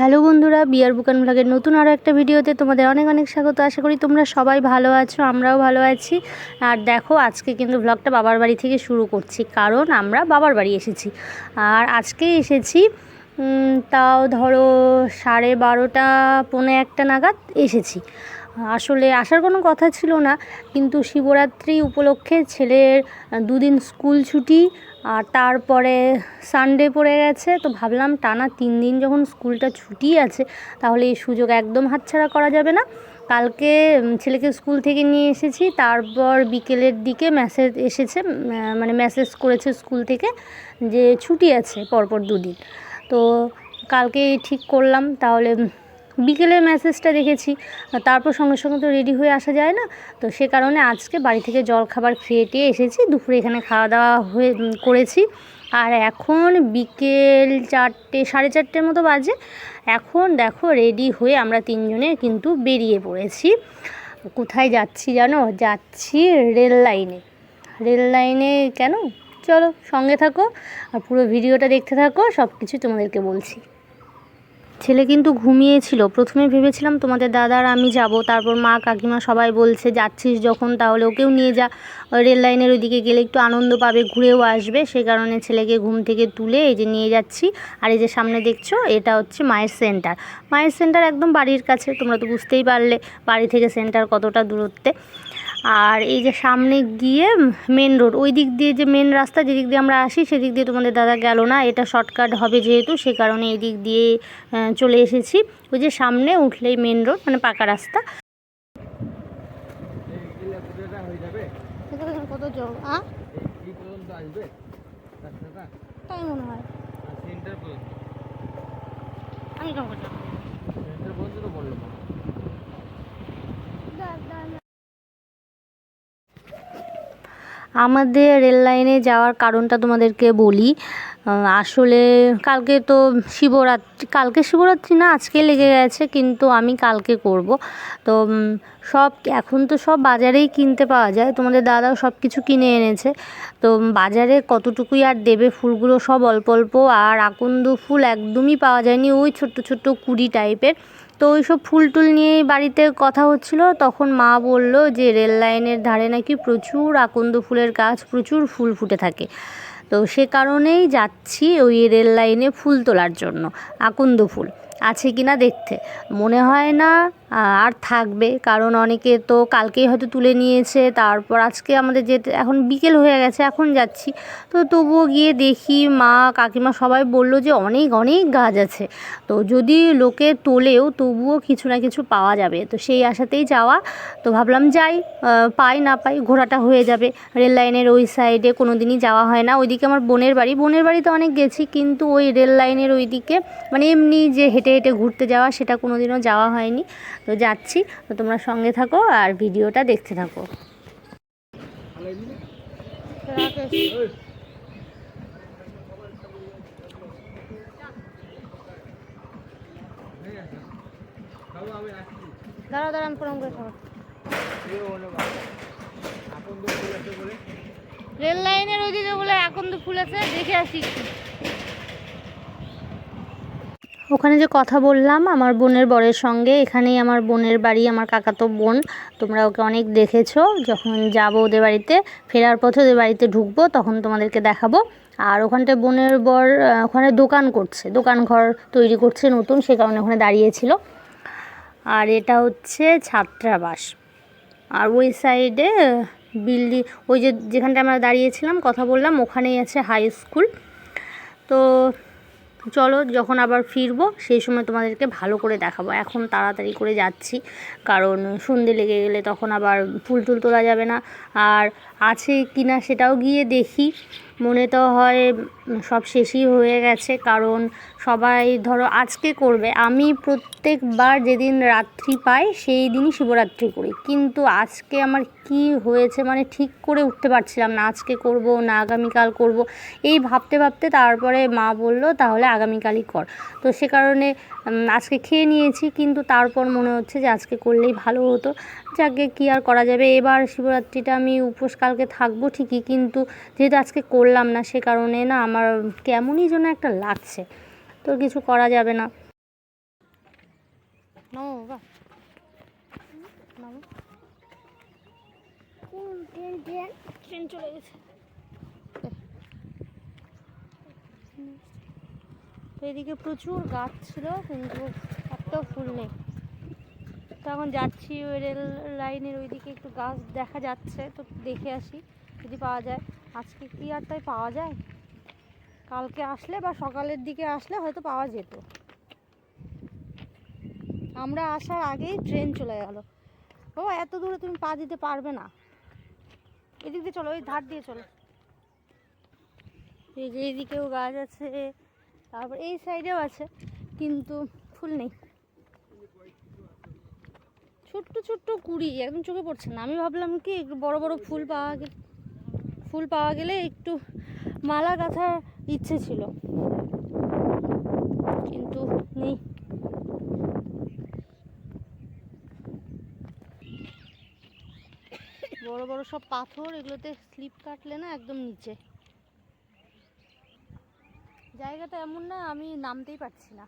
Hello বন্ধুরা বিয়ার বুকান ব্লগের নতুন আরও একটা ভিডিওতে তোমাদের অনেক অনেক স্বাগত। আশা করি তোমরা সবাই ভালো আছো, আমরাও ভালো আছি। আর দেখো, আজকে কিন্তু ব্লগটা বাবার বাড়ি থেকে শুরু করছি, কারণ আমরা বাবার বাড়ি এসেছি। আর আজকে এসেছি তাও ধরো সাড়ে বারোটা, পৌনে একটা নাগাদ এসেছি। আসলে আসার কোনো কথা ছিল না, কিন্তু শিবরাত্রি উপলক্ষে ছেলের দুদিন স্কুল ছুটি আর তারপরে সানডে পড়ে গেছে। তো ভাবলাম টানা তিন দিন যখন স্কুলটা ছুটি আছে, তাহলে এই সুযোগ একদম হাতছাড়া করা যাবে না। কালকে ছেলেকে স্কুল থেকে নিয়ে এসেছি, তারপর বিকেলের দিকে মেসেজ এসেছে মানে মেসেজ করেছে স্কুল থেকে যে ছুটি আছে পরপর দুদিন। তো কালকে ঠিক করলাম, তাহলে উম, বিকেলে মেসেজটা দেখেছি তারপর সঙ্গে সঙ্গে তো রেডি হয়ে আসা যায় না। তো সে কারণে আজকে বাড়ি থেকে জল খাবার খেয়ে টেয়ে এসেছি দুপুরে এখানে খাওয়া দাওয়া হয়ে করেছি। আর এখন বিকেল চারটে সাড়ে চারটের মতো বাজে। এখন দেখো রেডি হয়ে আমরা তিনজনে কিন্তু বেরিয়ে পড়েছি। কোথায় যাচ্ছি জানো? যাচ্ছি রেল লাইনে রেল লাইনে কেন? চলো সঙ্গে থাকো আর পুরো ভিডিওটা দেখতে থাকো সব কিছু তোমাদেরকে বলছি। ছেলে কিন্তু ঘুমিয়েছিল। প্রথমে ভেবেছিলাম তোমাদের দাদা আর আমি যাব। তারপর মা কাকিমা সবাই বলছে, যাচ্ছিস যখন, তাহলে ওকেও নিয়ে যা। রেল লাইনের ওইদিকে গেলে একটু আনন্দ পাবে, ঘুরেও আসবে। সে কারণে ছেলেকে ঘুম থেকে তুলে এই যে নিয়ে যাচ্ছি। আর এই যে সামনে দেখছ, এটা হচ্ছে মায়ের সেন্টার। মায়ের সেন্টার একদম বাড়ির কাছে, তোমরা তো বুঝতেই পারলে, বাড়ি থেকে সেন্টার কতটা দূরত্বে। আর এই যে সামনে গিয়ে মেন রোড ওই দিক দিয়ে যে মেন রাস্তা যেদিক দিয়ে আমরা আসি সেদিক দিয়ে তোমাদের দাদা গেল না। এটা শর্টকাট হবে যেহেতু সে কারণে এই দিক দিয়ে চলে এসেছি। ওই যে সামনে উঠলেই মেন রোড মানে পাকা রাস্তা। কত জল তাই মনে হয়। সেন্টার পর্যন্ত আমি কেমন করলাম সেন্টার পর্যন্ত তো বলল আমাদের রেল লাইনে যাওয়ার কারণটা তোমাদেরকে বলি আসলে কালকে তো শিবরাত্রি, কালকে শিবরাত্রি না, আজকে লেগে গেছে, কিন্তু আমি কালকে করব। তো সব, এখন তো সব বাজারেই কিনতে পাওয়া যায়, তোমাদের দাদাও সব কিছু কিনে এনেছে। তো, বাজারে কতটুকুই আর দেবে ফুলগুলো সব অল্প অল্প, আর আকন্দ ফুল একদমই পাওয়া যায়নি, ওই ছোট্ট ছোট্ট কুড়ি টাইপের তো ওইসব ফুল টুল নিয়ে বাড়িতে কথা হচ্ছিল। তখন মা বলল যে, রেল লাইনের ধারে নাকি প্রচুর আকন্দ ফুলের গাছ, প্রচুর ফুল ফুটে থাকে। তো সে কারণেই যাচ্ছি ওই রেল লাইনে ফুল তোলার জন্য, আকন্দ ফুল। আছে কি না দেখতে। মনে হয় না আর থাকবে। কারণ অনেকে তো কালকেই হয়তো তুলে নিয়েছে, তারপর আজকে আমাদের যেতে, এখন বিকেল হয়ে গেছে, এখন যাচ্ছি। তো তবুও গিয়ে দেখি মা, কাকিমা সবাই বলল যে অনেক অনেক গাছ আছে। তো যদি লোকে তোলেও তবুও কিছু না কিছু পাওয়া যাবে। তো সেই আশাতেই যাওয়া। তো ভাবলাম যাই পাই না পাই ঘোরাটা হয়ে যাবে। রেল লাইনের ওই সাইডে কোনো দিনই যাওয়া হয় না। ওইদিকে আমার বোনের বাড়ি, বোনের বাড়িতে অনেক গেছি, কিন্তু ওই রেল লাইনের ওইদিকে মানে এমনি যে হেঁটে হেঁটে ঘুরতে যাওয়া, সেটা কোনো দিনও যাওয়া হয়নি। তো যাচ্ছি, তো তোমরা সঙ্গে থাকো আর ভিডিওটা দেখতে থাকো। করে রেল লাইনের ওইদিকে বলে এখন তো ফুল আছে, দেখে আসি ওখানে যে কথা বললাম, আমার বোনের বরের সঙ্গে, এখানেই আমার বোনের বাড়ি, আমার কাকাতো বোন। তোমরা ওকে অনেক দেখেছ, যখন যাব ওদের বাড়িতে, ফেরার পথে ওদের বাড়িতে ঢুকবো, তখন তোমাদেরকে দেখাবো। আর ওখানটায় বোনের বর ওখানে দোকান করছে দোকান ঘর তৈরি করছে নতুন, সে কারণে ওখানে দাঁড়িয়েছিল। আর এটা হচ্ছে ছাত্রাবাস। আর ওই সাইডে বিল্ডিং, ওই যে যেখানটা আমরা দাঁড়িয়েছিলাম, কথা বললাম, ওখানেই আছে হাই স্কুল। তো চলো যখন আবার ফিরবো, সেই সময় তোমাদেরকে ভালো করে দেখাবো। এখন তাড়াতাড়ি করে যাচ্ছি, কারণ সন্ধে লেগে গেলে তখন আবার ফুল টুল তোলা যাবে না। আর আছে কি না সেটাও গিয়ে দেখি। মনে তো হয় সব শেষই হয়ে গেছে, কারণ সবাই ধরো আজকে করবে। আমি প্রত্যেকবার যেদিন রাত্রি পাই, সেই দিনই শিবরাত্রি করি। কিন্তু আজকে আমার কি হয়েছে মানে ঠিক করে উঠতে পারছিলাম না। আজকে করব না, আগামীকাল করব। এই ভাবতে ভাবতে তারপরে মা বলল, তাহলে আগামীকালই কর। তো সে কারণে আজকে খেয়ে নিয়েছি, কিন্তু তারপর মনে হচ্ছে যে আজকে করলেই ভালো হতো। যাকে কি আর করা যাবে? এবার শিবরাত্রিটা আমি উপোস কালকে থাকব ঠিকই কিন্তু যেহেতু আজকে করলাম না সে কারণে না আমার কেমনই যেন একটা লাগছে। তো কিছু করা যাবে না। ট্রেন চলে গেছে। তো এদিকে প্রচুর গাছ ছিল কিন্তু একটাও ফুল নেই। তো এখন যাচ্ছি ওই রেল লাইনের ওইদিকে একটু গাছ দেখা যাচ্ছে, তো দেখে আসি যদি পাওয়া যায়। আজকে কি আর তাই পাওয়া যায়? কালকে আসলে বা সকালের দিকে আসলে হয়তো পাওয়া যেত। আমরা আসার আগেই ট্রেন চলে গেল। বাবা, এত দূরে তুমি পা দিতে পারবে না। এদিক দিয়ে চলো ওই ধার দিয়ে চলো। এই যে এইদিকেও গাছ আছে, তারপর এই সাইডেও আছে, কিন্তু ফুল নেই। ছোট্ট ছোট্ট কুড়ি, একদম চোখে পড়ছে না। আমি ভাবলাম কি, একটু বড় বড় ফুল পাওয়া গেলে, ফুল পাওয়া গেলে একটু মালা গাঁথার ইচ্ছে ছিল। কিন্তু নেই। বড় বড় সব পাথর, এগুলোতে স্লিপ কাটলে না একদম নিচে। জায়গাটা এমন না, আমি নামতেই পারছি না।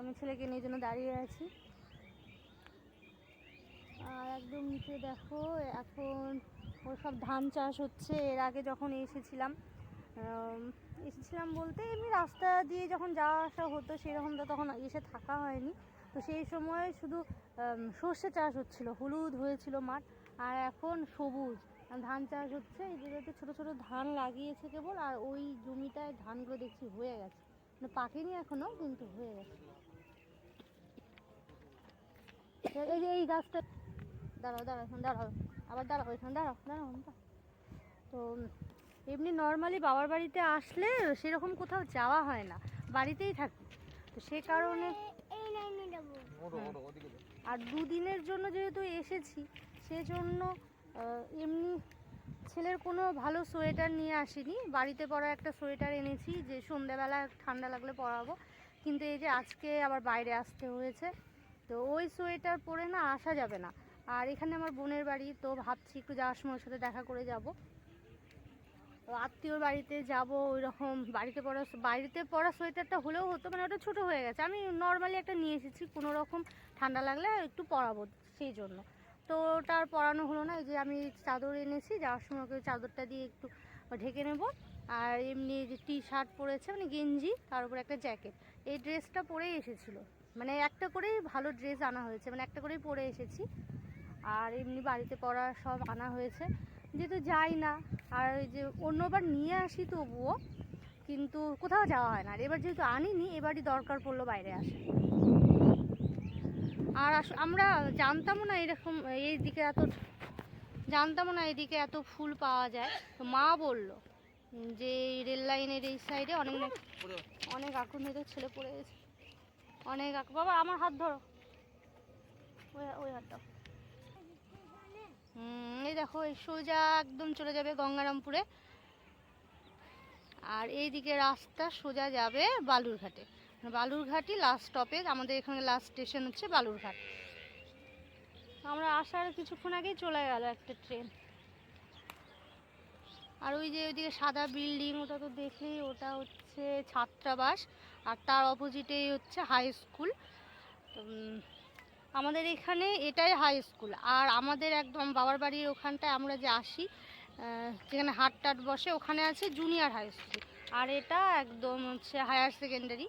আমি ছেলেকে নিয়ে জন্য দাঁড়িয়ে আছি। আর একদম নিচে দেখো, এখন সব ধান চাষ হচ্ছে। এর আগে যখন এসেছিলাম এসেছিলাম বলতে এমনি রাস্তা দিয়ে যখন যাওয়া আসা হতো সেরকম তো তখন এসে থাকা হয়নি। তো সেই সময় শুধু সর্ষে চাষ হচ্ছিল, হলুদ হয়েছিল মাঠ, আর এখন সবুজ। ধান চাষ হচ্ছে, এই জায়গাতে ছোটো ছোটো ধান লাগিয়েছে কেবল, আর ওই জমিটায় ধানগুলো দেখছি হয়ে গেছে। মানে পাকেনি এখনও কিন্তু হয়ে গেছে। এই যে এই গাছটা দাঁড়াও দাঁড়াও এখানে দাঁড়াও। আবার দাঁড়াও এখানে দাঁড়াও দাঁড়াও দাঁড়াও। তো এমনি নর্মালি বাবার বাড়িতে আসলে সেরকম কোথাও যাওয়া হয় না বাড়িতেই থাকি। তো সে কারণে এই লাইনে যাব। ওটো ওটো ওদিকে যাও। আর দুদিনের জন্য যেহেতু এসেছি সেজন্য এমনি ছেলের কোনো ভালো সোয়েটার নিয়ে আসিনি। বাড়িতে পরা একটা সোয়েটার এনেছি যে সন্ধ্যাবেলা ঠান্ডা লাগলে পরাবো। কিন্তু এই যে আজকে আবার বাইরে আসতে হয়েছে তো ওই সোয়েটার পরে না আসা যাবে না। আর এখানে আমার বোনের বাড়ি, তো ভাবছি একটু যাওয়ার সময় সাথে দেখা করে যাব। তো আত্মীয়র বাড়িতে যাব ওই রকম বাড়িতে পরা বাড়িতে পড়া সোয়েটারটা হলেও হতো মানে ওটা ছোট হয়ে গেছে। আমি নর্মালি একটা নিয়ে এসেছি, কোনো রকম ঠান্ডা লাগলে একটু পরাবো সেই জন্য। তো ওটা আর পরানো হলো না, এই যে আমি চাদর এনেছি, যাওয়ার সময় ওকে চাদরটা দিয়ে একটু ঢেকে নেব। আর এমনি যে টি শার্ট পরেছে মানে গেঞ্জি, তার উপর একটা জ্যাকেট এই ড্রেসটা পরেই এসেছিল। মানে একটা করেই ভালো ড্রেস আনা হয়েছে মানে একটা করেই পরে এসেছি। আর এমনি বাড়িতে পরা সব আনা হয়েছে। যেহেতু যাই না, আর ওই যে অন্যবার নিয়ে আসি তবুও, কিন্তু কোথাও যাওয়া হয় না। আর এবার যেহেতু আনিনি, এবারই দরকার পড়ল বাইরে আসে। আর আমরা জানতামও না এরকম এই দিকে এত, জানতামও না এদিকে এত ফুল পাওয়া যায়। তো মা বলল যে এই রেল লাইনের এই সাইডে অনেক। অনেক হয়তো ছেলে পড়ে গেছে। অনেক বাবা আমার হাত ধরো। ওই ওই হাতটা। এই দেখো, এই সোজা একদম চলে যাবে গঙ্গারামপুরে। আর এইদিকে রাস্তা সোজা যাবে বালুরঘাটে। মানে বালুরঘাটই লাস্ট স্টপেজ আমাদের এখানে লাস্ট স্টেশন হচ্ছে বালুরঘাট। আমরা আসার কিছুক্ষণ আগেই চলে গেল একটা ট্রেন আর ওই যে ওইদিকে সাদা বিল্ডিং ওটা তো দেখলেই ওটা হচ্ছে ছাত্রাবাস। আর তার অপোজিটেই হচ্ছে হাই স্কুল আমাদের এখানে এটাই হাই স্কুল আর আমাদের একদম বাবার বাড়ির ওখানটায় আমরা যে আসি যেখানে হাট টাট বসে, ওখানে আছে জুনিয়র হাই স্কুল আর এটা একদম হচ্ছে হায়ার সেকেন্ডারি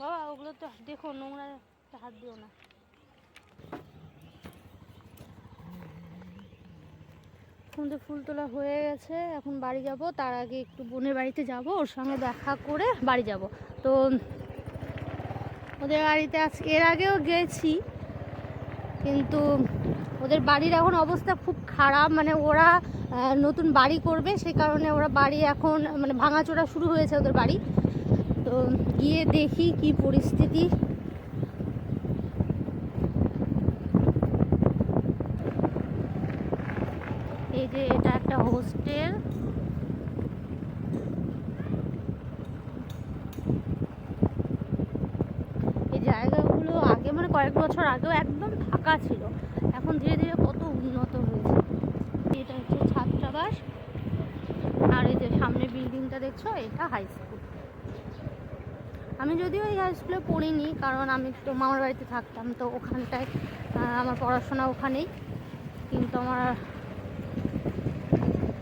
বাবা, ওগুলো তো দেখো, নোংরা হাত দিও না। তো ফুল তোলা হয়ে গেছে, এখন বাড়ি যাব, তার আগে একটু বোনের বাড়িতে যাব, ওর সঙ্গে দেখা করে বাড়ি যাব। তো ওদের বাড়িতে আজকে, এর আগেও গেছি, কিন্তু ওদের বাড়ির এখন অবস্থা খুব খারাপ মানে ওরা নতুন বাড়ি করবে, সে কারণে ওরা বাড়ি এখন মানে ভাঙাচোরা শুরু হয়েছে ওদের বাড়ি। তো গিয়ে দেখি কি পরিস্থিতি এই যে এটা একটা হোস্টেল এই জায়গাগুলো আগে মানে কয়েক বছর আগেও একদম ফাঁকা ছিল। এখন ধীরে ধীরে কত উন্নত হয়েছে। এটা হচ্ছে ছাত্রাবাস। আর এই যে সামনে বিল্ডিংটা দেখছ, এটা হাই স্কুল আমি যদিও এই হাই স্কুলে পড়িনি, কারণ আমি তো মামার বাড়িতে থাকতাম, তো ওখানটায় আমার পড়াশোনা ওখানেই। কিন্তু আমার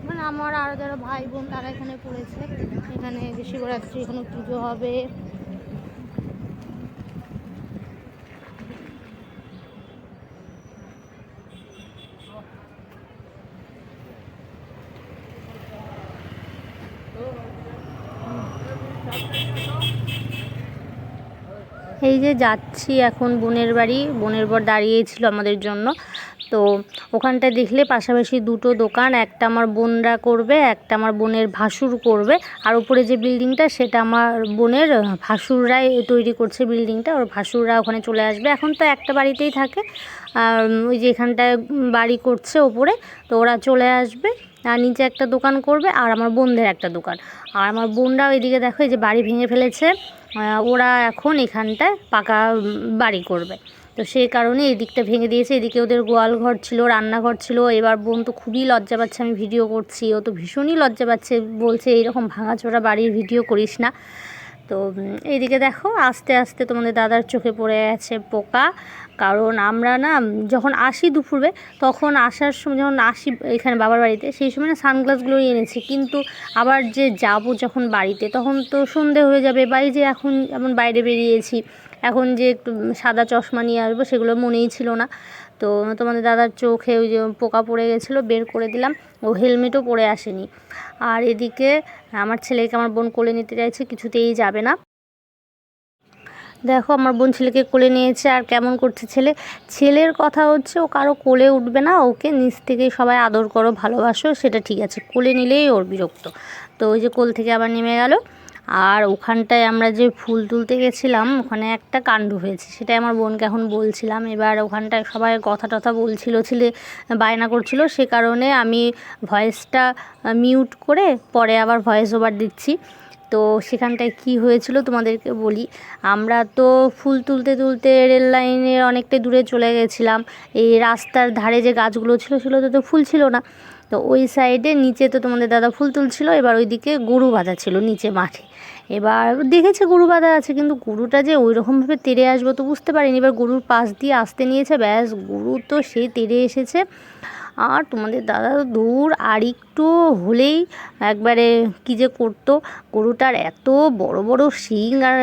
মানে আমার আরও যারা ভাই বোন তারা এখানে পড়েছে। এখানে যে শিবরাত্রি এখানে পুজো হবে এই যে যাচ্ছি এখন বোনের বাড়ি। বোনের বর দাঁড়িয়েছিল আমাদের জন্য। তো ওখানটায় দেখলে পাশাপাশি দুটো দোকান, একটা আমার বোনরা করবে, একটা আমার বোনের ভাসুর করবে। আর উপরে যে বিল্ডিংটা, সেটা আমার বোনের ভাসুররাই তৈরি করছে বিল্ডিংটা। ওর ভাসুররা ওখানে চলে আসবে। এখন তো একটা বাড়িতেই থাকে। আর ওই যে এখানটায় বাড়ি করছে ওপরে, তো ওরা চলে আসবে। আর নিচে একটা দোকান করবে আর আমার বোনদের একটা দোকান। আর আমার বোনরাও এদিকে দেখো, এই যে বাড়ি ভেঙে ফেলেছে ওরা এখন এখানটায় পাকা বাড়ি করবে। তো সেই কারণে এই দিকটা ভেঙে দিয়েছে। এদিকে ওদের গোয়াল ঘর ছিল, রান্নাঘর ছিল। এবার বোন তো খুবই লজ্জা পাচ্ছে, আমি ভিডিও করছি। ও তো ভীষণই লজ্জা পাচ্ছে, বলছে এইরকম ভাঙাচোরা বাড়ির ভিডিও করিস না। তো এইদিকে দেখো, আস্তে আস্তে তোমাদের দাদার চোখে পড়ে আছে পোকা। কারণ আমরা না, যখন আসি দুপুরে তখন আসার সময় যখন আসি এখানে বাবার বাড়িতে, সেই সময় না সানগ্লাসগুলোই এনেছি। কিন্তু আবার যে যাব যখন বাড়িতে, তখন তো সন্ধে হয়ে যাবে। বাড়ি যে এখন যেমন বাইরে বেরিয়েছি, এখন যে একটু সাদা চশমা নিয়ে আসব, সেগুলো মনেই ছিল না। তো তোমাদের দাদার চোখে ওই যে পোকা পড়ে গেছিল, বের করে দিলাম। ও হেলমেটও পরে আসেনি। আর এদিকে আমার ছেলেকে আমার বোন কোলে নিতে চাইছে, কিছুতেই যাবে না। দেখো, আমার বোন ছেলেকে কোলে নিয়েছে, আর কেমন করছে ছেলে? ছেলের কথা হচ্ছে, ও কারও কোলে উঠবে না, ওকে নিচ থেকে সবাই আদর করো, ভালোবাসো, সেটা ঠিক আছে। কোলে নিলেই ওর বিরক্ত। তো ওই যে কোল থেকে আবার নেমে গেল, আর ওখানটায় আমরা যে ফুল তুলতে গেছিলাম, ওখানে একটা কাণ্ড হয়েছে, সেটাই আমার বোনকে এখন বলছিলাম। এবার ওখানটায় সবাই কথা টথা বলছিল, ছেলে বায়না করছিল, সে কারণে আমি ভয়েসটা মিউট করে পরে আবার ভয়েস ওভার দিচ্ছি। তো সেখানটায় কি হয়েছিল তোমাদেরকে বলি? আমরা তো ফুল তুলতে তুলতে রেল লাইনের অনেকটাই দূরে চলে গেছিলাম। এই রাস্তার ধারে যে গাছগুলো ছিল, সেগুলোতে তো ফুল ছিল না। তো ওই সাইডে নিচে তো তোমাদের দাদা ফুল তুলছিল, এবার ওইদিকে গরু বাঁধা ছিল নিচে মাঠে। এবার দেখেছে গরু বাঁধা আছে, কিন্তু গরুটা যে ওই রকমভাবে তেড়ে আসব তো বুঝতে পারিনি। এবার গরুর পাশ দিয়ে আসতে নিয়েছে, ব্যাস গরু তো সে তেড়ে এসেছে। আর তোমাদের দাদা তো দূর, আর একটু হলেই একবারে কী যে করতো? গরুটার এত বড় বড় শিং আর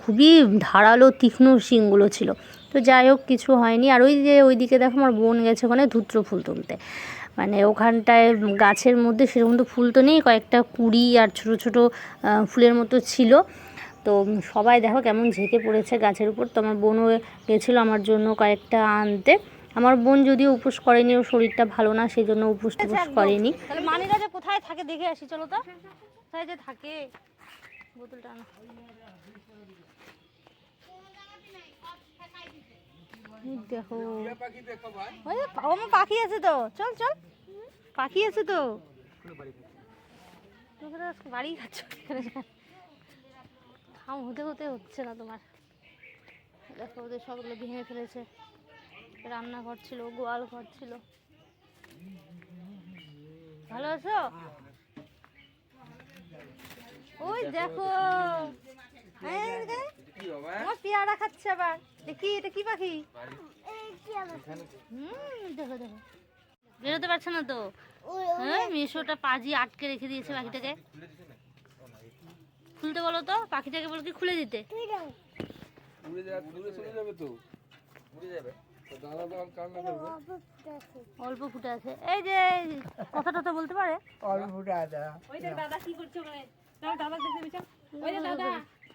খুবই ধারালো তীক্ষ্ণ শিংগুলো ছিল। তো যাই হোক, কিছু হয়নি। আর ওই যে ওইদিকে দেখো আমার বোন গেছে ওখানে ধুত্র ফুল তুলতে। মানে ওখানটায় গাছের মধ্যে সেরকম তো ফুল তো নেই, কয়েকটা কুড়ি আর ছোটো ছোটো ফুলের মতো ছিল। তো সবাই দেখো কেমন ঝেঁকে পড়েছে গাছের উপর। তো আমার বোনও গেছিল আমার জন্য কয়েকটা আনতে। আমার বোন যদিও উপোস করেনি ওর শরীরটা ভালো না সেই জন্য উপোস টুপোস করেনি। তাহলে মানিরা যে কোথায় থাকে দেখে আসি চলো তো। কোথায় যে থাকে। বোতলটা আনো। দেখো। ওই আমার পাখি আছে তো। চল চল। পাখি আছে তো। বাড়ি খাচ্ছ খাম হতে হতে হচ্ছে না তোমার। দেখো ওদের সবগুলো ভেঙে ফেলেছে। রান্নাঘর ছিল গোয়াল ঘর ছিল। ভালো আছো? ওই দেখো। এই দেখে, কি বাবা আমার পেয়ারা খাচ্ছে আবার। দেখি এটা কি পাখি? এই কি আবার? হুম দেখো দেখো। বেরোতে পারছে না তো? ওই হ্যাঁ মেশোটা পাজি আটকে রেখে দিয়েছে পাখিটাকে। খুলতে বলো তো পাখিটাকে বলো কি খুলে দিতে? উড়ে যাবে দূরে চলে যাবে তো? উড়ে যাবে। দাদা। অল্প ফুটে আছে। এই যে কথা টথা বলতে পারে? অল্প ফুটে আছে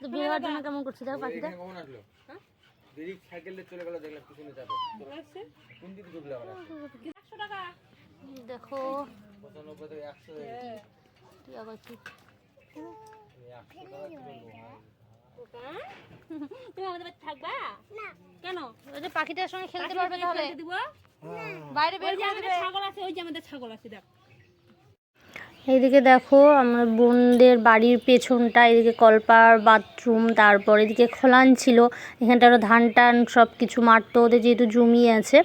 তো বের হওয়ার জন্য কেমন করছে? দেখো পাখিটা। কখন আসলো। দেরি সাইকেলে চলে গেল দেখলাম পিছনে যাবে। কোন দিকে ঢুকলে আবার দেখো। পঁচানব্বই থেকে একশো কি আবার কি? তুমি আমাদের বাড়িতে থাকবা? কেন? ওই যে পাখিটার সঙ্গে খেলতে পারবে তাহলে। দিব? বাইরে বের করে আমাদের ছাগল আছে ওই যে আমাদের ছাগল আছে দেখ। এইদিকে দেখো আমার বোনদের বাড়ির পেছনটা এদিকে কলপার বাথরুম তারপর এদিকে খোলান ছিল। এখানটা আরও ধান টান সব কিছু মারতো ওদের যেহেতু জমি আছে।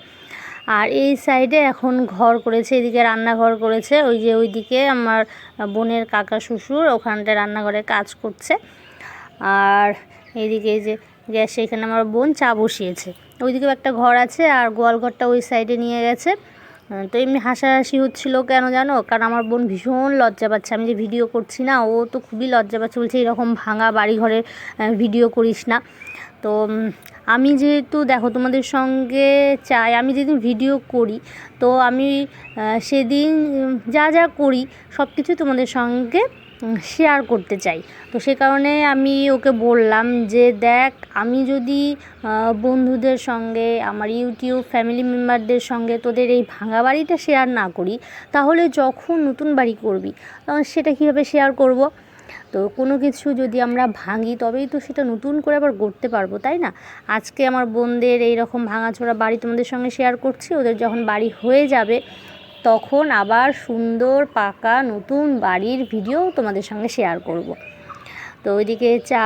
আর এই সাইডে এখন ঘর করেছে এদিকে রান্নাঘর করেছে। ওই যে ওইদিকে আমার বোনের কাকা শ্বশুর ওখানটায় রান্নাঘরে কাজ করছে। আর এইদিকে এই যে গ্যাস এখানে আমার বোন চা বসিয়েছে। ওইদিকেও একটা ঘর আছে আর গোয়াল ঘরটা ওই সাইডে নিয়ে গেছে। তো এমনি হাসাহাসি হচ্ছিল কেন জানো? কারণ আমার বোন ভীষণ লজ্জা পাচ্ছে। আমি যে ভিডিও করছি না, ও তো খুবই লজ্জা পাচ্ছে। বলছে এরকম ভাঙা বাড়ি ঘরে ভিডিও করিস না। তো আমি যেহেতু দেখো তোমাদের সঙ্গে চাই, আমি যেদিন ভিডিও করি, তো আমি সেদিন যা যা করি সব কিছু তোমাদের সঙ্গে শেয়ার করতে চাই। তো সে কারণে আমি ওকে বললাম যে, দেখ, আমি যদি বন্ধুদের সঙ্গে, আমার ইউটিউব ফ্যামিলি মেম্বারদের সঙ্গে তোদের এই ভাঙা বাড়িটা শেয়ার না করি, তাহলে যখন নতুন বাড়ি করবি, তখন সেটা কীভাবে শেয়ার করব? তো কোনো কিছু যদি আমরা ভাঙি, তবেই তো সেটা নতুন করে আবার গড়তে পারব, তাই না? আজকে আমার বোনদের এই রকম ভাঙাচোরা বাড়ি তোমাদের সঙ্গে শেয়ার করছি, ওদের যখন বাড়ি হয়ে যাবে তখন আবার সুন্দর পাকা নতুন বাড়ির ভিডিও তোমাদের সঙ্গে শেয়ার করব। তো ওইদিকে চা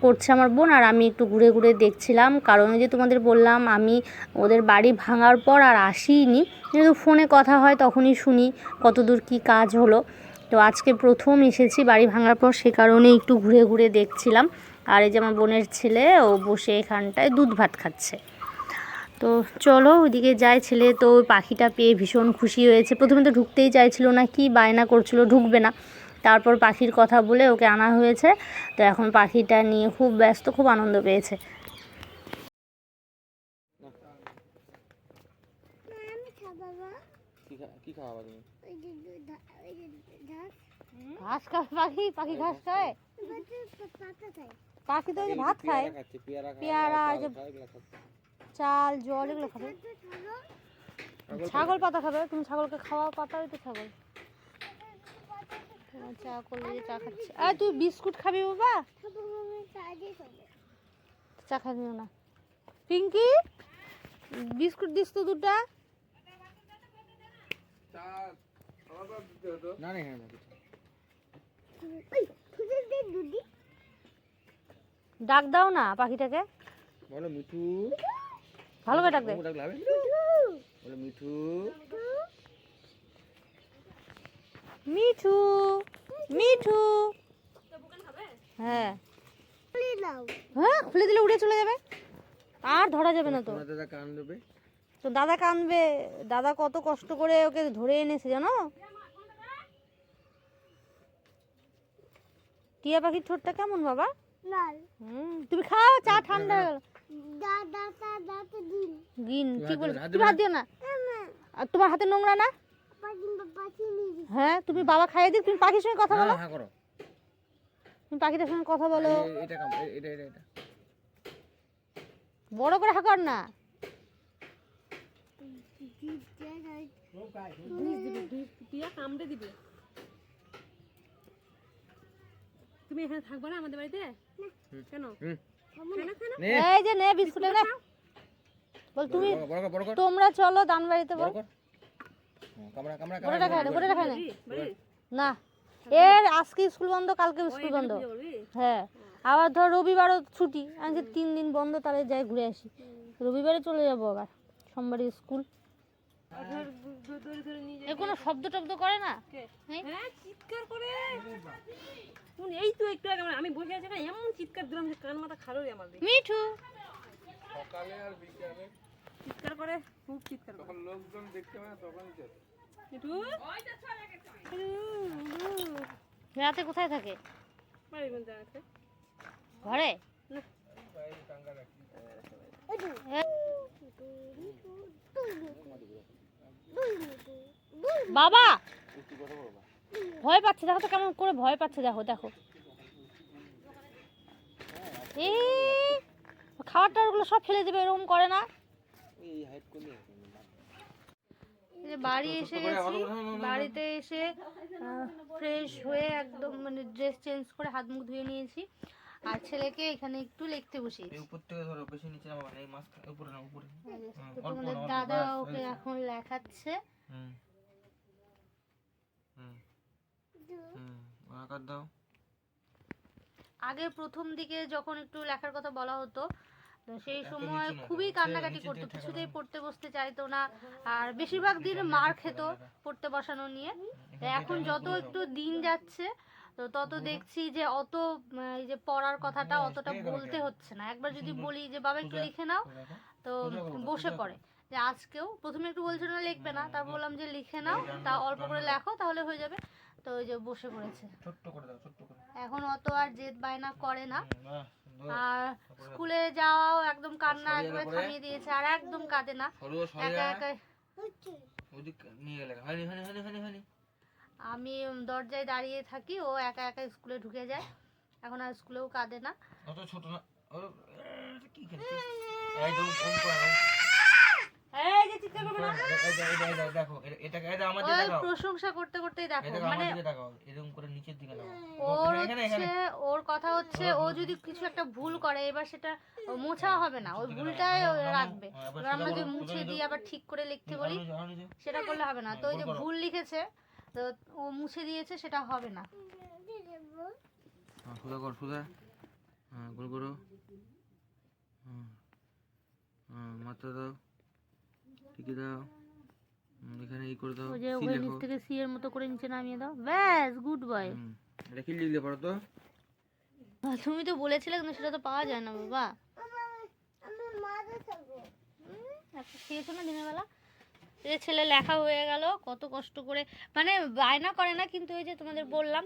করছে আমার বোন আর আমি একটু ঘুরে ঘুরে দেখছিলাম। কারণ ওই যে তোমাদের বললাম, আমি ওদের বাড়ি ভাঙার পর আর আসিনি। যেহেতু ফোনে কথা হয়, তখনই শুনি কতদূর কী কাজ হলো। তো আজকে প্রথম এসেছি বাড়ি ভাঙার পর, সে কারণে একটু ঘুরে ঘুরে দেখছিলাম। আর এই যে আমার বোনের ছেলে, ও বসে এখানটায় দুধ ভাত খাচ্ছে। তো চলো ওইদিকে যায় ছেলে তো ওই পাখিটা পেয়ে ভীষণ খুশি হয়েছে। প্রথমে তো ঢুকতেই চাইছিল না কি বায়না করছিল ঢুকবে না। তারপর পাখির কথা বলে ওকে আনা হয়েছে। তো এখন পাখিটা নিয়ে খুব ব্যস্ত খুব আনন্দ পেয়েছে। ঘাস পাখি পাখি ঘাস খায়। বাচ্চা পা- পাতা খায়। পাখি তো ভাত খায়। পেয়ারা খায়, পেয়ারা, চাল, জল, এগুলো খাবে। খাব ছাগল পাতা খাবে, তুমি ছাগলকে খাওয়া পাতাই তো ছাগল। চা করলে চা খাচ্ছে। আর তুই বিস্কুট খাবি বাবা? খাব চা খাবিও না। পিঙ্কি, বিস্কুট দিস তো দুটা ডাক দাও না পাখিটাকে। বলো মিঠু। ভালো করে ডাক দে ডাকলে হবে? বলো মিঠু। মিঠু মিঠু। হ্যাঁ। খুলে হ্যাঁ খুলে দিলে উড়ে চলে যাবে। আর ধরা যাবে না তো। দাদা কান তো দাদা কানবে। দাদা কত কষ্ট করে ওকে ধরে এনেছে জানো? টিয়া পাখির ঠোঁটটা কেমন বাবা? লাল। হুম তুমি খাও চা ঠান্ডা। হয়ে গেল গিন কি বলে দিবে না, হাত তুমি হাত দিও না? আর তোমার হাতে নোংরা না হ্যাঁ তুমি বাবা খাইয়ে দিও তুমি পাখির সঙ্গে কথা না, বলো। হ্যাঁ করো। তুমি পাখিটার সঙ্গে কথা বলো। বড় করে হাঁকর না। কামড়ে দিবে তুমি এখানে থাকবে না আমাদের বাড়িতে? কেন? এই যে নে বিস্কুটে নে। বল তুমি তোমরা চলো দানবাড়িতে বড় বল কামড়া রাখা না না এর আজকে স্কুল বন্ধ কালকে স্কুল বন্ধ। হ্যাঁ আবার ধর রবিবারও ছুটি। আমি যে তিন দিন বন্ধ তাহলে যাই ঘুরে আসি। রবিবারে চলে যাব আবার। সোমবারে স্কুল। এ কোনো শব্দ টব্দ করে না? হ্যাঁ? হ্যাঁ চিৎকার করে। শুন, এই তো একটু আগে আমার- আমি বসে আছি না এমন চিৎকার দিলাম যে কান মাথা খারোই আমার মিঠু। সকালে আর বিকালে? চিৎকার করে খুব চিৎকার করে। তখন লোকজন দেখতে পায় না তখনই তো একটু রাতে কোথায় থাকে? বাড়ির মধ্যে আছে। ঘরে? এ, বাবা! ভয় পাচ্ছে, দেখো তো কেমন করে ভয় পাচ্ছে, দেখো দেখো। এ খাবার টাবারগুলো সব ফেলে দেবে, এরকম করে না? বাড়ি এসে গেছি, বাড়িতে এসে ফ্রেশ হয়ে একদম মানে ড্রেস চেঞ্জ করে হাত মুখ ধুয়ে নিয়েছি। আর ছেলেকে এখানে একটু লিখতে বসিয়েছি। এই উপর থেকে ধরো বেশি নিচে না বাবা এই মাছ উপরে না উপরে। তোমাদের অল্প, দাদা ওকে এখন লেখাচ্ছে। হুম। হুম। হুম আকার দাও। আগে প্রথম দিকে যখন একটু লেখার কথা বলা হতো সেই সময় খুবই কান্নাকাটি করতো কিছুতেই পড়তে বসতে চাইতো না আর বেশিরভাগ দিন মার খেত পড়তে বসানো নিয়ে। এখন যত একটু দিন যাচ্ছে তো তত দেখছি যে অত এই যে পড়ার কথাটা অতটা বলতে হচ্ছে না। একবার যদি বলি যে বাবা একটু লিখে নাও। তো বসে পড়ে। যে আজকেও প্রথমে একটু বলছিল না লিখবে না। তারপর বললাম যে লিখে নাও তা অল্প করে লেখো তাহলে হয়ে যাবে। তো ওই যে বসে পড়েছে। ছোট্ট করে দাও ছোট্ট করে। এখন অত আর জেদ বায়না করে না। আর স্কুলে যাওয়াও একদম কান্না একবারে থামিয়ে দিয়েছে আর একদম কাঁদে না। সরু সরে একা একা আমি দরজায় দাঁড়িয়ে থাকি ও একা একা স্কুলে ঢুকে যায়। এখন আর স্কুলেও কাঁদে না। অত ছোট না। কি প্রশংসা করতে দেখো মানে এরকম করে নিচের দিকে ওর এখানে এখানে। হচ্ছে ওর কথা হচ্ছে ও যদি কিছু একটা ভুল করে এবার সেটা মোছা হবে না। ওই ভুলটাই রাখবে। হ্যাঁ, এবার এবার আমরা সোজা যে মুছে দিই আবার ঠিক করে লিখতে বলি। সেটা করলে হবে না। তো ওই যে ভুল লিখেছে তো ও মুছে দিয়েছে সেটা হবে না। হ্যাঁ সোজা কর সোজা হ্যাঁ গোল করো। হ্যাঁ হ্যাঁ মাথা দাও। ঠিকই দাও। এখানে এই করে দাও। ওই যে ওই নিচ থেকে সি এর মতো করে নিচে নামিয়ে দাও। ব্যাস গুড বয় এটা কি লিখলে পড়ো তো? তুমি তো বলেছিলে কিন্তু সেটা তো পাওয়া যায় না বাবা। খেয়েছো না দিনের বেলা? যে ছেলে লেখা হয়ে গেল, কত কষ্ট করে মানে বায়না করে না, কিন্তু ওই যে তোমাদের বললাম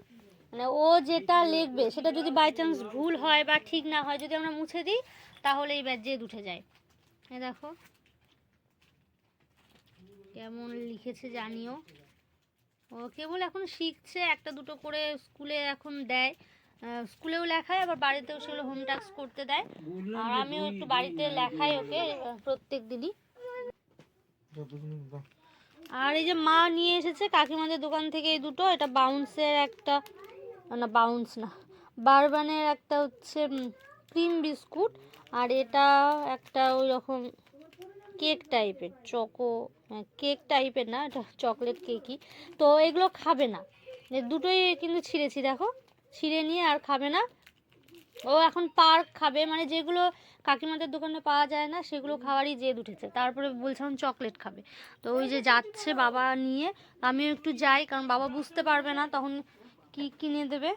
মানে ও যেটা লিখবে, সেটা যদি বাই চান্স ভুল হয় বা ঠিক না হয়, যদি আমরা মুছে দিই, তাহলে এই জেদ উঠে যায়। এই দেখো, কেমন লিখেছে জানিও। ও কেবল এখন শিখছে, একটা দুটো করে স্কুলে এখন দেয়। স্কুলেও লেখায়, আবার বাড়িতেও সেগুলো হোম টাস্ক করতে দেয়। আর আমিও একটু বাড়িতে লেখাই ওকে, প্রত্যেক দিনই। আর এই যে মা নিয়ে এসেছে কাকিমাদের দোকান থেকে এই দুটো, এটা বাউন্সের একটা, না বাউন্স না বারবানের একটা হচ্ছে ক্রিম বিস্কুট আর এটা একটা ওই রকম কেক টাইপের চকো কেক টাইপের না, এটা চকলেট কেকই তো এগুলো খাবে না। দুটোই কিন্তু ছিঁড়েছি, দেখো। ছিঁড়ে নিয়ে আর খাবে না। ও এখন পার্ক খাবে মানে যেগুলো কাকিমাদের দোকানে পাওয়া যায় না সেগুলো খাওয়ারই জেদ উঠেছে। তারপরে বলছিলাম চকলেট খাবে। তো ওই যে যাচ্ছে বাবা নিয়ে আমিও একটু যাই কারণ বাবা বুঝতে পারবে না তখন কি কিনে দেবে।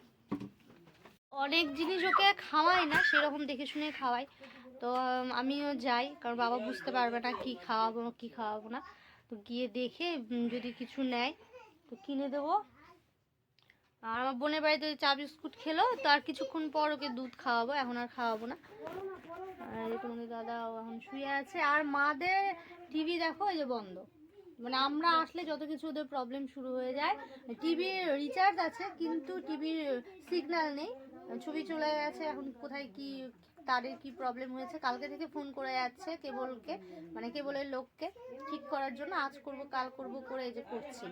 অনেক জিনিস ওকে খাওয়াই না সেরকম দেখে শুনে খাওয়াই। তো আমিও যাই কারণ বাবা বুঝতে পারবে না কি খাওয়াবো কি খাওয়াবো না। তো গিয়ে দেখে যদি কিছু নেয় তো কিনে দেবো। আর আমার বোনের বাড়িতে চা বিস্কুট খেলো, তো আর কিছুক্ষণ পর ওকে দুধ খাওয়াবো, এখন আর খাওয়াবো না। আর তোমাদের দাদা এখন শুয়ে আছে। আর মাদের টিভি দেখো, এই যে বন্ধ। মানে আমরা আসলে যত কিছু ওদের প্রবলেম শুরু হয়ে যায় টিভির রিচার্জ আছে, কিন্তু টিভির সিগন্যাল নেই। ছবি চলে গেছে, এখন কোথায় কি তারের কি প্রবলেম হয়েছে? কালকে থেকে ফোন করে যাচ্ছে কেবলকে মানে কেবলের লোককে, ঠিক করার জন্য আজ করব, কাল করব করে এই যে করছি।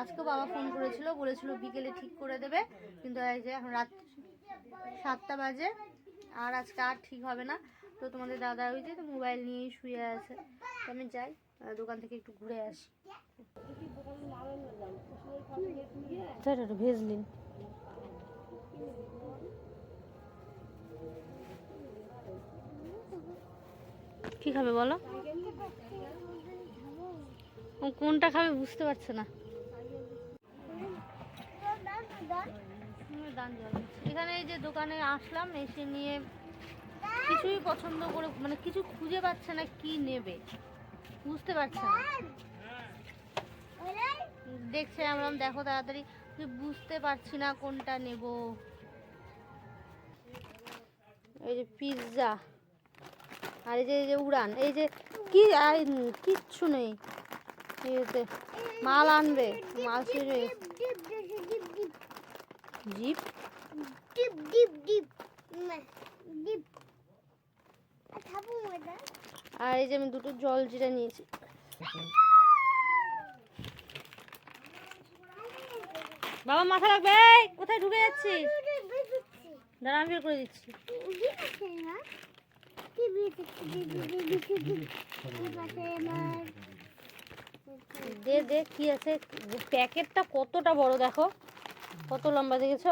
আজকে বাবা ফোন করেছিল, বলেছিল বিকেলে ঠিক করে দেবে, কিন্তু এই যে এখন রাত সাতটা বাজে, আর আজকে আর ঠিক হবে না। তো তোমাদের দাদা ওই যে মোবাইল নিয়েই শুয়ে আছে। তো আমি যাই দোকান থেকে একটু ঘুরে আসি। ভেজলিন কি খাবে বলো? কোনটা খাবে বুঝতে পারছে না। এখানে এই যে দোকানে আসলাম, এসে নিয়ে কিছুই পছন্দ করে মানে কিছু খুঁজে পাচ্ছে না কি নেবে। বুঝতে পারছে না। দেখছে আমরা, দেখো তাড়াতাড়ি। বুঝতে পারছি না কোনটা নেব। এই যে পিৎজা। আর এই যে এই যে উড়ান এই যে কি আর কিচ্ছু নেই ইয়েতে মাল আনবে মাল হয়ে ডিপ জিপ ডিপ ডিপ ডিপ ডিপ আর এই যে আমি দুটো জল জিরা নিয়েছি বাবা মাথা রাখবে এই, কোথায় ঢুকে যাচ্ছিস দাঁড়া আমি বের করে দিচ্ছি দে দে, কি আছে? প্যাকেটটা কতটা বড় দেখো? কত লম্বা দেখেছ?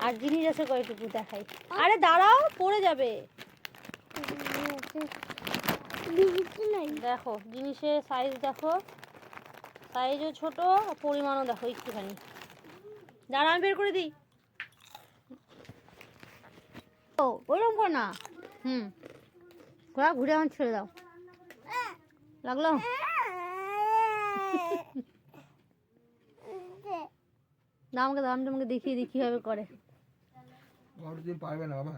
আর জিনিস আছে কয়টুকু দেখাই। আরে দাঁড়াও, পড়ে যাবে। দেখো, জিনিসের সাইজ দেখো। সাইজও ছোট, পরিমাণও দেখো একটুখানি। দাঁড়া, আমি বের করে দিই। ওরকম করো না। হুম। ঘোরা ঘুরে আমার ছেড়ে দাও। লাগল? দাও আমাকে দাও আমি তোমাকে দেখিয়ে দিই কীভাবে করে। তুমি পারবে না বাবা।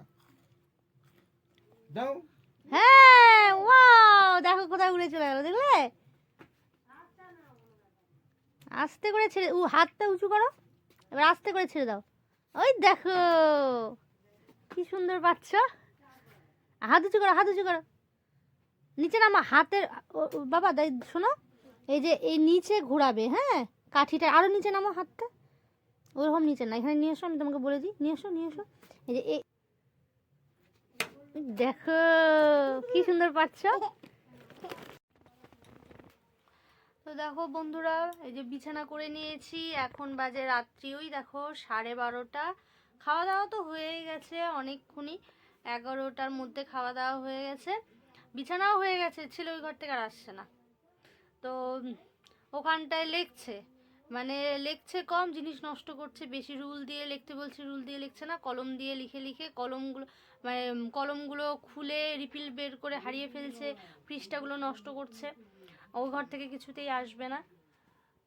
দাও। হ্যাঁ ওয়াও দেখো কোথায় উড়ে চলে গেল দেখলে? আস্তে করে ছেড়ে ও হাতটা উঁচু করো। এবার আস্তে করে ছেড়ে দাও। ওই দেখো কি সুন্দর পাচ্ছ। হাত উঁচু করো, হাত উঁচু করো। নিচে নামা, হাতের বাবা দাই শোনো, এই যে, এই নিচে ঘোরাবে হ্যাঁ? কাঠিটা আরও নিচে নামো হাতটা। ওরকম নিচে না, এখানে নিয়ে এসো, আমি তোমাকে বলে দিই। নিয়ে এসো নিয়ে এসো। এই যে, এই দেখো, কি সুন্দর পাচ্ছ। তো দেখো বন্ধুরা, এই যে বিছানা করে নিয়েছি, এখন বাজে রাত্রি, ওই দেখো সাড়ে বারোটা। খাওয়া দাওয়া তো হয়েই গেছে অনেকক্ষণই। এগারোটার মধ্যে খাওয়া দাওয়া হয়ে গেছে। বিছানাও হয়ে গেছে, ছেলে ওই ঘর থেকে আর আসছে না। তো ওখানটায় লেখছে মানে লেখছে কম, জিনিস নষ্ট করছে বেশি, রুল দিয়ে লিখতে বলছে, রুল দিয়ে লিখছে না, কলম দিয়ে লিখে লিখে কলমগুলো মানে কলমগুলো খুলে রিফিল বের করে হারিয়ে ফেলছে, পৃষ্ঠাগুলো নষ্ট করছে, ওই ঘর থেকে কিছুতেই আসবে না।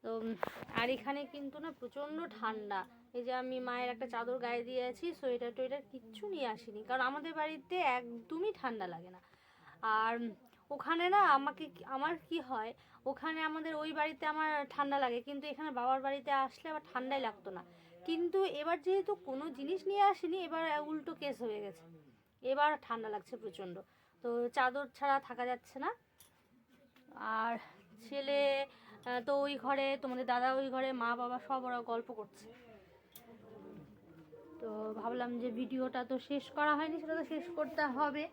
তো আর এখানে কিন্তু না প্রচণ্ড ঠান্ডা। এই যে আমি মায়ের একটা চাদর গায়ে দিয়ে আছি সোয়েটার টোয়েটার কিচ্ছু নিয়ে আসিনি। কারণ আমাদের বাড়িতে একদমই ঠান্ডা লাগে না। আর ওখানে না আমাকে আমার কি হয়, ওখানে আমাদের ওই বাড়িতে আমার ঠান্ডা লাগে, কিন্তু এখানে বাবার বাড়িতে আসলে আবার ঠান্ডাই লাগতো না। কিন্তু এবার যেহেতু কোনো জিনিস নিয়ে আসিনি, এবার উল্টো কেস হয়ে গেছে। এবার ঠান্ডা লাগছে প্রচণ্ড। তো চাদর ছাড়া থাকা যাচ্ছে না। আর ছেলে তো ওই ঘরে, তোমাদের দাদা ওই ঘরে, মা বাবা সব ওরা গল্প করছে। তো ভাবলাম যে ভিডিওটা তো শেষ করা হয়নি সেটা তো শেষ করতে হবে।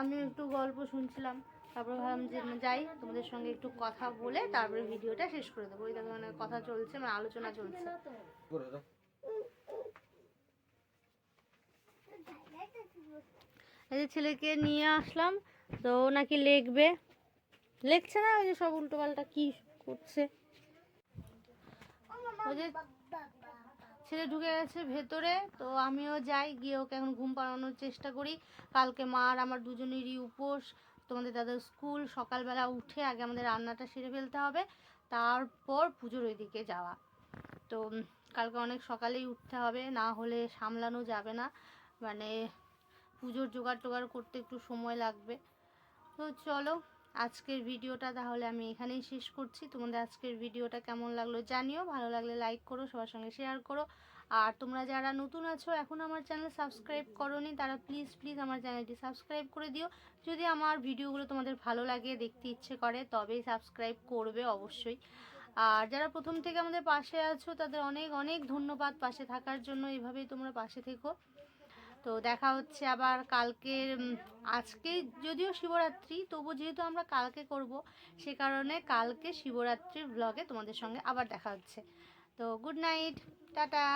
আমি একটু গল্প শুনছিলাম তারপরে ভাবলাম যে যাই তোমাদের সঙ্গে একটু কথা বলে তারপরে ভিডিওটা শেষ করে দেবো। ওই মানে কথা চলছে মানে আলোচনা চলছে। করে এই যে ছেলেকে নিয়ে আসলাম তো ও নাকি লিখবে। লিখছে না ওই যে সব উল্টোপাল্টা কি করছে? ওই যে ছেলে ঢুকে গেছে ভেতরে, তো আমিও যাই, গিয়ে ওকে এখন ঘুম পাড়ানোর চেষ্টা করি। কালকে মা আর আমার দুজনেরই উপোস, তোমাদের দাদার স্কুল, সকালবেলা উঠে আগে আমাদের রান্নাটা সেরে ফেলতে হবে, তারপর পুজোর ওইদিকে যাওয়া। তো কালকে অনেক সকালেই উঠতে হবে, না হলে সামলানো যাবে না মানে পুজোর জোগাড় টোগাড় করতে একটু সময় লাগবে। তো চলো আজকের ভিডিওটা তাহলে আমি এখানেই শেষ করছি। তোমাদের আজকের ভিডিওটা কেমন লাগল জানিও। ভালো লাগলে লাইক করো, সবার সঙ্গে শেয়ার করো। আর তোমরা যারা নতুন আছো, এখন আমার চ্যানেল সাবস্ক্রাইব করোনি, তারা প্লিজ প্লিজ আমার চ্যানেলটি সাবস্ক্রাইব করে দিও। যদি আমার ভিডিওগুলো তোমাদের ভালো লাগে, দেখতে ইচ্ছে করে, তবেই সাবস্ক্রাইব করবে অবশ্যই। আর যারা প্রথম থেকে আমাদের পাশে আছো, তাদের অনেক অনেক ধন্যবাদ পাশে থাকার জন্য। এভাবেই তোমরা পাশে থেকো। তো দেখা হচ্ছে আবার কালকে আজকে যদিও শিবরাত্রি তবু যেহেতু আমরা কালকে করব, সে কারণে কালকে শিবরাত্রির ব্লগে তোমাদের সঙ্গে আবার দেখা হচ্ছে। তো গুড নাইট টাটা!